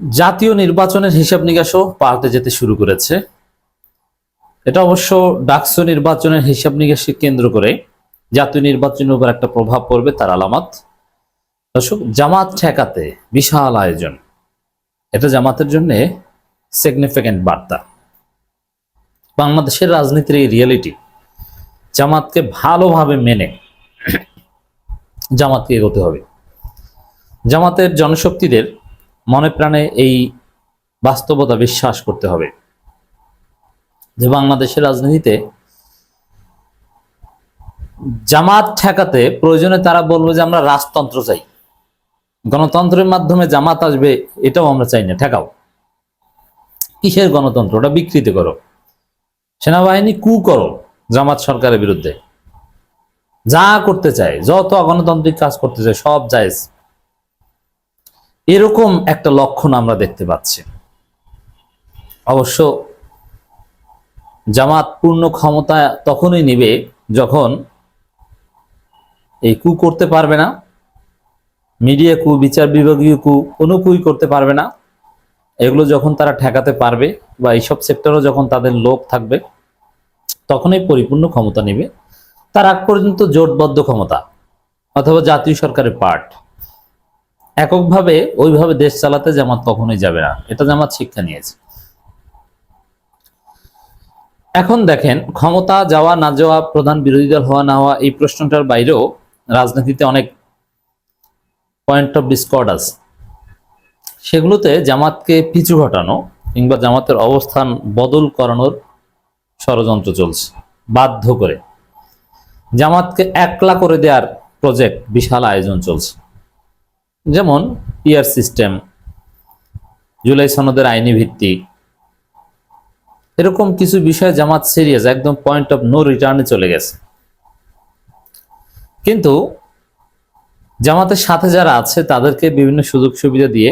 জাতীয় নির্বাচনের হিসাব নিকাশও পাল্টে যেতে শুরু করেছে। এটা অবশ্য ডাকসু নির্বাচনের হিসাব নিকাশকে কেন্দ্র করে জাতীয় নির্বাচনের উপর একটা প্রভাব পড়বে তার আলামত। দর্শক, জামাত ঠেকাতে বিশাল আয়োজন। এটা জামাতের জন্য সিগনিফিক্যান্ট বার্তা। বাংলাদেশের রাজনীতির এই রিয়েলিটি জামাতকে ভালোভাবে মেনে জামাতকে এগোতে হবে। জামাতের জনশক্তিদের মনে প্রাণে এই বাস্তবতা বিশ্বাস করতে হবে যে বাংলাদেশের রাজনীতিতে জামাত ঠেকাতে প্রয়োজনে তারা বলবে যে আমরা রাজতন্ত্র চাই। গণতন্ত্রের মাধ্যমে জামাত আসবে, এটাও আমরা চাই না, ঠেকাও। কিসের গণতন্ত্র? ওটা বিকৃতি করো। সেনাবাহিনী কু করো জামাত সরকারের বিরুদ্ধে। যা করতে চায়, যত অগণতান্ত্রিক কাজ করতে চায়, সব জায়েজ। এরকম একটা লক্ষণ আমরা দেখতে পাচ্ছি। অবশ্য জামাত পূর্ণ ক্ষমতা তখনই নিবে যখন এই কু করতে পারবে না, মিডিয়া কু, বিচার বিভাগীয় কু কোনো কুই করতে পারবে না। এগুলো যখন তারা ঠেকাতে পারবে বা এইসব সেক্টরও যখন তাদের লোক থাকবে, তখনই পরিপূর্ণ ক্ষমতা নেবে। তার আগ পর্যন্ত জোটবদ্ধ ক্ষমতা অথবা জাতীয় সরকারের পার্ট। এককভাবে ওইভাবে দেশ চালাতে জামাত কখনোই যাবে না। এটা জামাত শিক্ষা নিয়েছে। এখন দেখেন, ক্ষমতা যাওয়া, না যাওয়া, প্রধান বিরোধী দল হওয়া, না হওয়া, এই প্রশ্নটার বাইরেও রাজনীতিতে অনেক পয়েন্ট অফ ডিসকর্ড আছে। সেগুলোতে জামাতকে পিছু ঘটানো কিংবা জামাতের অবস্থান বদল করানোর ষড়যন্ত্র চলছে, বাধ্য করে। জামাতকে একলা করে দেওয়ার প্রজেক্ট বিশাল আয়োজন চলছে। যেমন পিয়ার সিস্টেম, জুলাই সনদের আইনি ভিত্তি, এরকম কিছু বিষয় জামাত সিরিয়াস একদম পয়েন্ট অফ নো রিটার্নে চলে গেছে। কিন্তু জামাতের সাথে যারা আছে, তাদেরকে বিভিন্ন সুযোগ সুবিধা দিয়ে,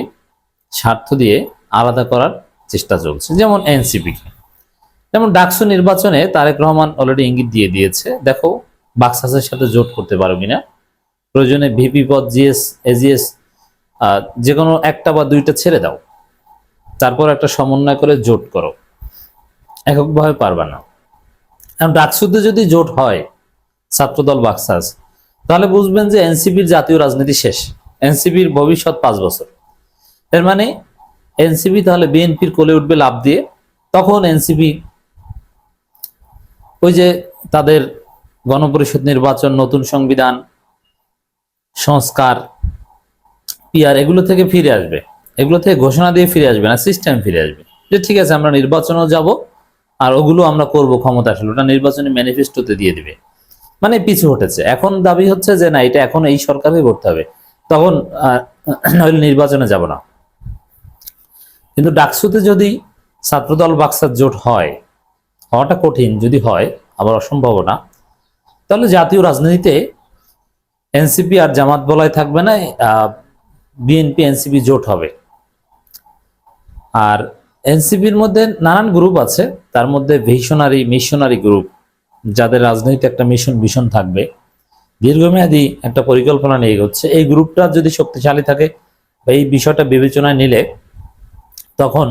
স্বার্থ দিয়ে আলাদা করার চেষ্টা চলছে। যেমন এনসিপি যেমন ডাকসু নির্বাচনে তারেক রহমান অলরেডি ইঙ্গিত দিয়ে দিয়েছে, দেখো বাক্সাসের সাথে জোট করতে পারো কিনা। প্রয়োজনে ভিপি পদ জিএস এজিএস যে কোনো একটা বা দুইটা ছেড়ে দাও। তারপর একটা সমন্বয় করে জোট করো। এককভাবে পারবে না। এখন ডাকসুতে যদি জোট হয়, ছাত্রদল বাক্সাস তাহলে বুঝবেন যে এনসিপির জাতীয় রাজনীতি শেষ। এনসিপির ভবিষ্যৎ পাঁচ বছর। এর মানে এনসিপি তাহলে বিএনপির কোলে উঠবে লাভ দিয়ে, তখন এনসিপি ওই যে তাদের গণপরিষদ নির্বাচন, নতুন সংবিধান, সংস্কার পিআর এগুলো থেকে ফিরে আসবে। এগুলো থেকে ঘোষণা দিয়ে ফিরে আসবে না সিস্টেম ফিরে আসবে। যে ঠিক আছে, আমরা নির্বাচনও যাব আর ওগুলো আমরা করব ক্ষমতা আসলে, ওটা নির্বাচনী ম্যানিফেস্টোতে দিয়ে দিবে। মানে পিছু হটেছে। এখন দাবি হচ্ছে যে না, এটা এখন এই সরকারকে করতে হবে। তখন নইলে নির্বাচনে যাব না। কিন্তু ডাকসুতে যদি ছাত্রদল বাক্সার জোট হয়, হওয়াটা কঠিন। যদি হয়, আবার অসম্ভব না। তাহলে জাতীয় রাজনীতিতে এনসিপি আর জামাত বলায় থাকবে না বিএনপি, এনসিপি জোট হবে। আর এনসিপির মধ্যে নানান গ্রুপ আছে, তার মধ্যে ভিশনারি মিশনারি গ্রুপ যাদের রাজনৈতিক একটা মিশন ভীষণ থাকবে। দীর্ঘমেয়াদী একটা পরিকল্পনা নিয়ে এগোচ্ছে। এই গ্রুপটা যদি শক্তিশালী থাকে বা এই বিষয়টা বিবেচনায় নিলে, তখন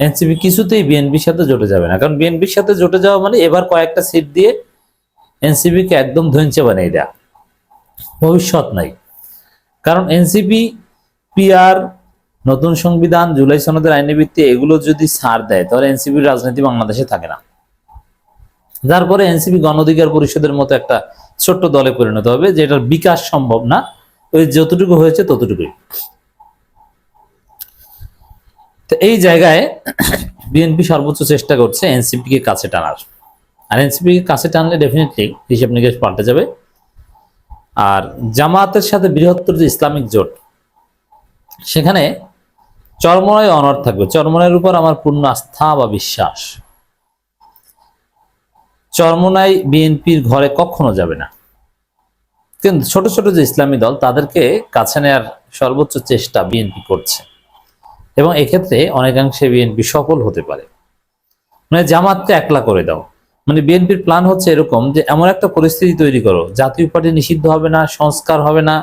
এনসিপি কিছুতেই বিএনপির সাথে জোটে যাবে না। কারণ বিএনপির সাথে জোটে যাওয়া মানে এবার কয়েকটা সিট দিয়ে এনসিপিকে একদম ধৈর্য বানিয়ে দেয়া। ভবিষ্যৎ নাই। কারণ এনসিপি, পিআর, নতুন সংবিধান, জুলাই সনদের আইনি ভিত্তি, এগুলো যদি ছাড় দেয়, তাহলে এনসিপির রাজনীতি বাংলাদেশে থাকে না। তারপরে এনসিপি গণ অধিকার পরিষদের মতো একটা ছোট্ট দলে পরিণত হবে, যেটার বিকাশ সম্ভব না। ওই যতটুকু হয়েছে, ততটুকুই। তো এই জায়গায় বিএনপি সর্বোচ্চ চেষ্টা করছে এনসিপি কে কাছে টানার। আর এনসিপি কে কাছে টানলে ডেফিনেটলি হিসেব নিকেশ পাল্টে যাবে। আর জামাতের সাথে বৃহত্তর যে ইসলামিক জোট, সেখানে চরমনায় অনর থাকবে। চরমনায়ের উপর আমার পূর্ণ আস্থা বা বিশ্বাস। চরমনাই বিএনপির ঘরে কখনো যাবে না। কিন্তু ছোট ছোট যে ইসলামী দল, তাদেরকে কাছে নেয়ার সর্বোচ্চ চেষ্টা বিএনপি করছে। এবং এক্ষেত্রে অনেকাংশে বিএনপি সফল হতে পারে। মানে জামাতকে একলা করে দাও। মানে বিএনপির প্ল্যান হচ্ছে এরকম যে, এমন একটা পরিস্থিতি তৈরি করো। জাতীয় পার্টি নিষিদ্ধ হবে না, সংস্কার হবে না,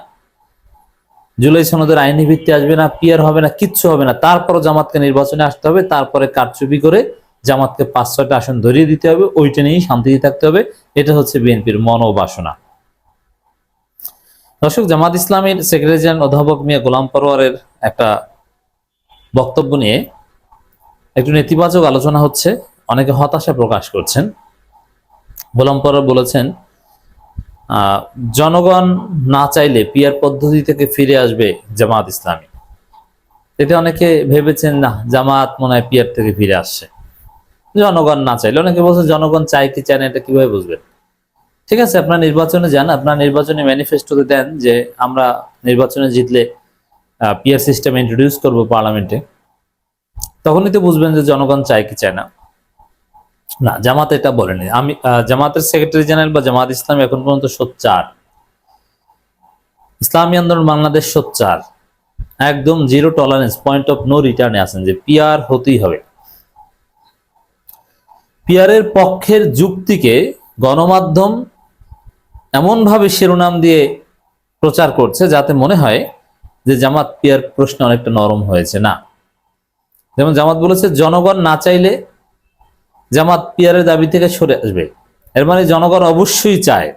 জুলাই সনদের আইনি ভিত্তি আসবে না পিয়ার হবে না, কিচ্ছু হবে না। তারপরও জামাতকে নির্বাচনে আসতে হবে, তারপরে কারচুপি করে জামাতকে পাঁচ, ছয়টা আসন ধরিয়ে দিতে হবে, ওইটা নিয়েই শান্তিতে থাকতে হবে। এটা হচ্ছে বিএনপির মনোবাসনা। দর্শক, জামাত ইসলামের সেক্রেটারি জেনারেল অধ্যাপক মিয়া গোলাম পরোয়ারের একটা বক্তব্য নিয়ে একটু নেতিবাচক আলোচনা হচ্ছে। অনেকে হতাশা প্রকাশ করছেন। গোলাম পরোয়ার বলেছেন জনগণ না চাইলে পিয়ার পদ্ধতি থেকে ফিরে আসবে জামাত ইসলামী। এতে অনেকে ভেবেছেন, না জামাত মনে হয় পিয়ার থেকে ফিরে আসছে। জনগণ না চাইলে, অনেকে বলছে, জনগণ চাই কি চায় না, এটা কীভাবে বুঝবেন? ঠিক আছে, আপনার নির্বাচনে যান, আপনার নির্বাচনী ম্যানিফেস্টোতে দেন যে আমরা নির্বাচনে জিতলে পিয়ার সিস্টেম ইন্ট্রোডিউস করব পার্লামেন্টে। তখনই তো বুঝবেন যে জনগণ চায় কি চায় না। না, জামাত এটা বলেনি। আমি জামাতের সেক্রেটারি জেনারেল বা জামাত ইসলাম এখন পর্যন্ত সোচ্চার। ইসলামী আন্দোলন বাংলাদেশ সোচ্চার। একদম zero tolerance point of no রিটার্নে আছেন যে পিয়ার হতেই হবে। পিয়ারের পক্ষের যুক্তিকে গণমাধ্যম এমনভাবে শিরোনাম দিয়ে প্রচার করছে যাতে মনে হয় যে জামাত পিয়ার প্রশ্ন অনেকটা নরম হয়েছে। না, যেমন জামাত বলেছে, জনগণ না চাইলে জামাত পিয়ারের দাবি থেকে সরে আসবে। এর মানে জনগণ অবশ্যই চায়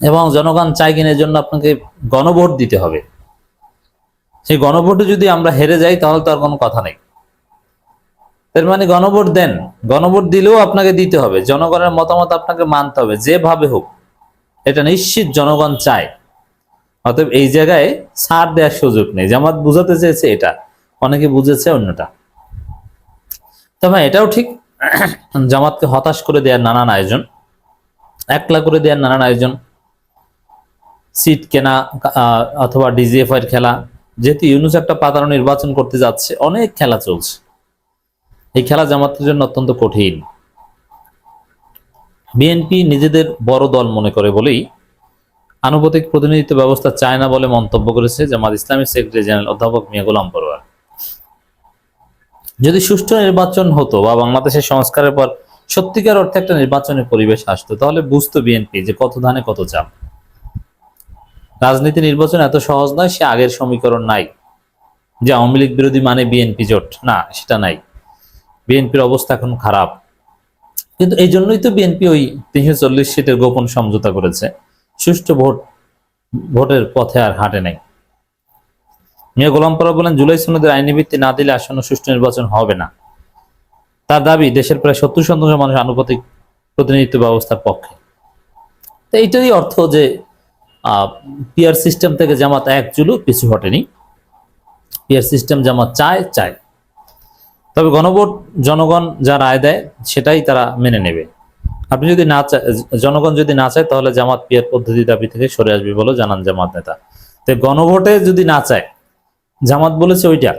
এবং জনগণ চায় কিনা এর জন্য আপনাকে গণভোট দিতে হবে। সেই গণভোটে যদি আমরা হেরে যাই তাহলে তো আর কোনো কথা নেই। এর মানে গণভোট দেন। গণভোট দিলেও আপনাকে দিতে হবে। জনগণের মতামত আপনাকে মানতে হবে, যেভাবে হোক। এটা নিশ্চিত জনগণ চায়। অতএব এই জায়গায় ছাড় দেওয়ার সুযোগ নেই। জামাত বুঝাতে চেয়েছে এটা। অনেকে বুঝেছে, অন্যটা। তবে এটাও ঠিক জামাতকে হতাশ করে দেওয়ার নানান আয়োজন, একলা করে দেওয়ার নানান আয়োজন, সিট কেনা অথবা ডিজিএফ এর খেলা, যেহেতু ইউনুস একটা পাতানো নির্বাচন করতে যাচ্ছে, অনেক খেলা চলছে। এই খেলা জামাতের জন্য অত্যন্ত কঠিন। বিএনপি নিজেদের বড় দল মনে করে বলেই আনুপাতিক প্রতিনিধিত্ব ব্যবস্থা চায় না বলে মন্তব্য করেছে জামাত ইসলামী সেক্রেটারি জেনারেল অধ্যাপক মিয়া গোলাম পরোয়ার। যদি সুষ্ঠু নির্বাচন হতো বা বাংলাদেশের সংস্কারের পর সত্যিকার অর্থে একটা নির্বাচনের পরিবেশ আসতো, তাহলে বুঝতো বিএনপি যে কত ধানে কত চাপ রাজনীতি নির্বাচন এত সহজ নয়, সে আগের সমীকরণ নাই। যে আওয়ামী লীগ বিরোধী মানে বিএনপি জোট, না, সেটা নাই। বিএনপির অবস্থা এখন খারাপ। কিন্তু এই জন্যই তো বিএনপি ওই তিনশো চল্লিশ সিটের গোপন সমঝোতা করেছে। সুষ্ঠু ভোট, ভোটের পথে আর হাঁটে নাই। মিয়া গোলাম পরা বলেন, জুলাই সনদের আইনি ভিত্তি না দিলে আসন্ন সুষ্ঠু নির্বাচন হবে না। তার দাবি, দেশের প্রায় সত্তর শতাংশ মানুষ আনুপাতিক প্রতিনিধিত্ব ব্যবস্থার পক্ষে। তো এইটারই অর্থ যে পিয়ার সিস্টেম থেকে জামাত এক চুলো পিছু হটেনি পিয়ার সিস্টেম জামাত চায় চায়। তবে গণভোট জনগণ যা রায় দেয়, সেটাই তারা মেনে নেবে। আপনি যদি না চায় জনগণ যদি না চায়, তাহলে জামাত পিয়ার পদ্ধতি দাবি থেকে সরে আসবে বলে জানান জামাত নেতা। তো গণভোটে যদি না চায় জামাত বলেছে ওইটা।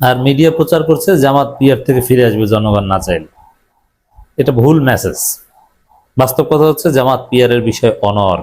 আর মিডিয়া প্রচার করছে, জামাত পিয়ার থেকে ফিরে আসবে জনগণ না চাইলে। এটা ভুল মেসেজ বাস্তব কথা হচ্ছে, জামাত পিয়ারের বিষয় অনর